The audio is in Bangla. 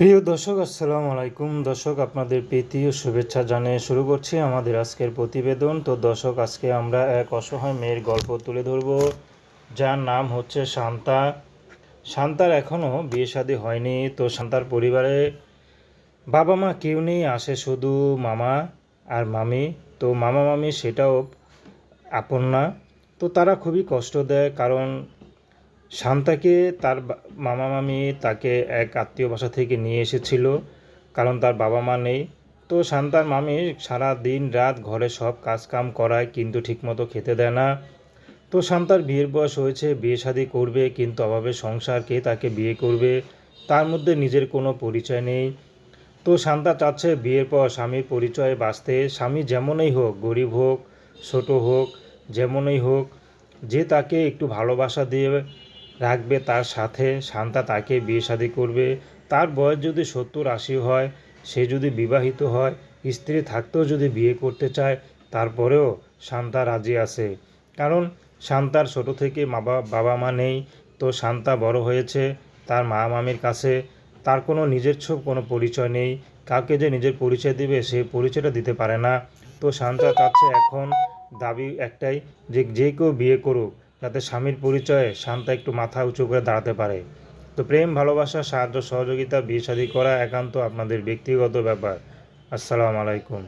প্রিয় দর্শক, আসসালামু আলাইকুম। দর্শক, আপনাদের প্রীতি ও শুভেচ্ছা জানিয়ে শুরু করছি আমাদের আজকের প্রতিবেদন। তো দর্শক, আজকে আমরা এক অসহায় মেয়ের গল্প তুলে ধরব, যার নাম হচ্ছে শান্তা। শান্তার এখনও বিয়ে শাদী হয়নি। তো শান্তার পরিবারে বাবা মা কেউ নেই, আসে শুধু মামা আর মামি। তো মামা, মামি সেটাও আপন না। তো তারা খুবই কষ্ট দেয়, কারণ শান্তাকে তার মামা মামি তাকে এক আত্মীয় বাসা থেকে নিয়ে এসেছিল, কারণ তার বাবা মা নেই। তো শান্তার মামি সারা দিন রাত ঘরে সব কাজ কাম করায়, কিন্তু ঠিকমতো খেতে দেয় না। তো শান্তার বিয়ের বয়স হয়েছে, বিয়ে শাদী করবে, কিন্তু অভাবে সংসার কে তাকে বিয়ে করবে, তার মধ্যে নিজের কোনো পরিচয় নেই। তো শান্তা চাচ্ছে বিয়ের পর স্বামীর পরিচয়ে বাঁচতে, স্বামী যেমনই হোক, গরিব হোক, ছোট হোক, যেমনই হোক, যে তাকে একটু ভালোবাসা দিয়ে রাখবে, তার সাথে শান্তা তাকে বিয়ে শাদী করবে। তার বয়স যদি সত্তর আশি হয়, সে যদি বিবাহিত হয়, স্ত্রী থাকতেও যদি বিয়ে করতে চায়, তারপরেও শান্তা রাজি আছে। কারণ শান্তার ছোট থেকে মা বাবা মা নেই, তো শান্তা বড় হয়েছে, তার মা মামির কাছে। তার কোনো নিজস্ব কোনো পরিচয় নেই। কাউকে যে নিজের পরিচয় দিবে, সে পরিচয়টা দিতে পারে না। তো শান্তা চাচ্ছে এখন দাবি একটাই, যে যে কেউ বিয়ে করুক যাতে স্বামীর পরিচয়ে শান্তা একটু মাথা উঁচু করে দাঁড়াতে পারে। তো প্রেম, ভালোবাসা, সাহায্য, সহযোগিতা, বিয়ে করা একান্ত আপনাদের ব্যক্তিগত ব্যাপার। আসসালামু আলাইকুম।